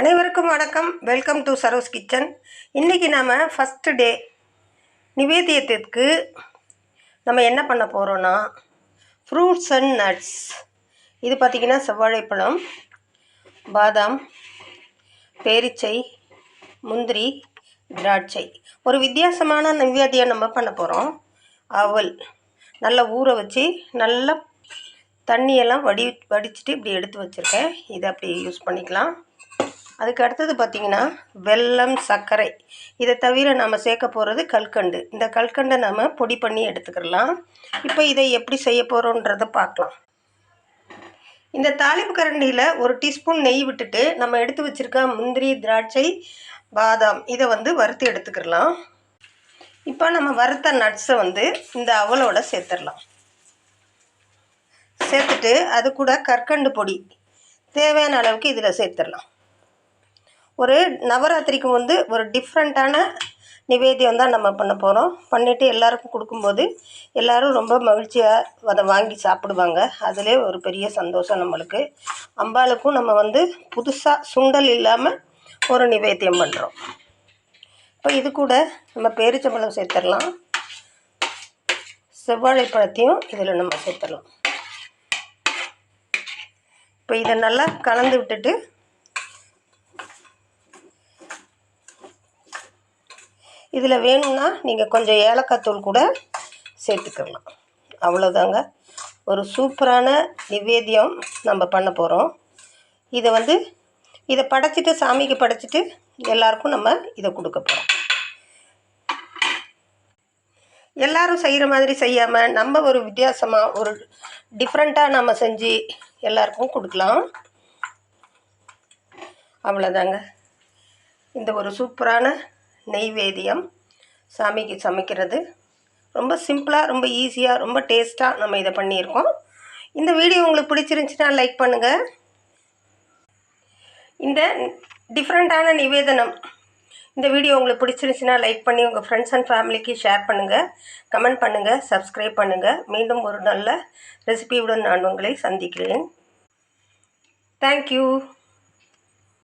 அனைவருக்கும் வணக்கம். Welcome to Saro's kitchen இன்றைக்கி நாம் ஃபஸ்ட்டு டே நிவேத்தியத்திற்கு நம்ம என்ன பண்ண போகிறோன்னா ஃப்ரூட்ஸ் அண்ட் நட்ஸ் இது பார்த்திங்கன்னா செவ்வாழைப்பழம் பாதாம் பேரிச்சை முந்திரி திராட்சை. ஒரு வித்தியாசமான நிவேத்தியம் நம்ம பண்ண போகிறோம் அவல். நல்லா ஊற வச்சு நல்லா தண்ணியெல்லாம் வடி வடிச்சிட்டு இப்படி எடுத்து வச்சுருக்கேன். இதை அப்படி யூஸ் பண்ணிக்கலாம். அதுக்கு அடுத்தது பார்த்திங்கன்னா வெல்லம் சர்க்கரை. இதை தவிர நம்ம சேர்க்க போகிறது கல்கண்டு. இந்த கல்கண்டை நம்ம பொடி பண்ணி எடுத்துக்கிடலாம். இப்போ இதை எப்படி செய்ய போகிறோன்றதை பார்க்கலாம். இந்த தாளிப்பு கரண்டியில் ஒரு டீஸ்பூன் நெய் விட்டுட்டு நம்ம எடுத்து வச்சுருக்க முந்திரி திராட்சை பாதாம் இதை வந்து வறுத்து எடுத்துக்கிடலாம். இப்போ நம்ம வறுத்த நட்ஸை வந்து இந்த அவலோட சேர்த்துடலாம். சேர்த்துட்டு அது கூட கற்கண்டு பொடி. தேவையான அளவுக்கு இதில் சேர்த்துடலாம். ஒரு நவராத்திரிக்கு வந்து ஒரு டிஃப்ரெண்ட்டான நிவேத்தியம் தான் நம்ம பண்ண போகிறோம் பண்ணிவிட்டு எல்லாருக்கும் கொடுக்கும்போது எல்லோரும் ரொம்ப மகிழ்ச்சியாக அதை வாங்கி சாப்பிடுவாங்க. அதிலே ஒரு பெரிய சந்தோஷம் நம்மளுக்கு. அம்பாளுக்கும் நம்ம வந்து புதுசாக சுண்டல் இல்லாமல் ஒரு நிவேத்தியம் பண்ணுறோம் இப்போ இது கூட நம்ம பேரிச்சம்பழம் சேர்த்துடலாம். செவ்வாழைப்பழத்தையும் இதில் நம்ம சேர்த்துடலாம். இப்போ இதை நல்லா கலந்து விட்டுட்டு இதில் வேணும்னா நீங்கள் கொஞ்சம் ஏலக்காய் தூள் கூட சேர்த்துக்கலாம். அவ்வளோதாங்க. ஒரு சூப்பரான நிவேத்தியம் நம்ம பண்ண போகிறோம். இதை வந்து இதை படைச்சிட்டு சாமிக்கு படைச்சிட்டு எல்லாருக்கும் நம்ம இதை கொடுக்க போகிறோம். எல்லாரும் செய்கிற மாதிரி செய்யாமல் நம்ம ஒரு வித்தியாசமாக ஒரு டிஃப்ரெண்ட்டாக நம்ம செஞ்சு எல்லாருக்கும் கொடுக்கலாம். அவ்வளோதாங்க. இந்த ஒரு சூப்பரான நெய்வேதியம் சாமிக்கு சமைக்கிறது. ரொம்ப சிம்பிளாக ரொம்ப ஈஸியாக ரொம்ப டேஸ்ட்டாக நம்ம இதை பண்ணியிருக்கோம். இந்த வீடியோ உங்களுக்கு பிடிச்சிருந்துச்சின்னா லைக் பண்ணுங்கள் இந்த டிஃப்ரெண்ட்டான நிவேதனம். இந்த வீடியோ உங்களுக்கு பிடிச்சிருந்துச்சின்னா லைக் பண்ணி உங்கள் ஃப்ரெண்ட்ஸ் அண்ட் ஃபேமிலிக்கு ஷேர் பண்ணுங்கள் கமெண்ட் பண்ணுங்கள் சப்ஸ்கிரைப் பண்ணுங்கள் மீண்டும் ஒரு நல்ல ரெசிபியுடன் நான் உங்களை சந்திக்கிறேன். தேங்க்யூ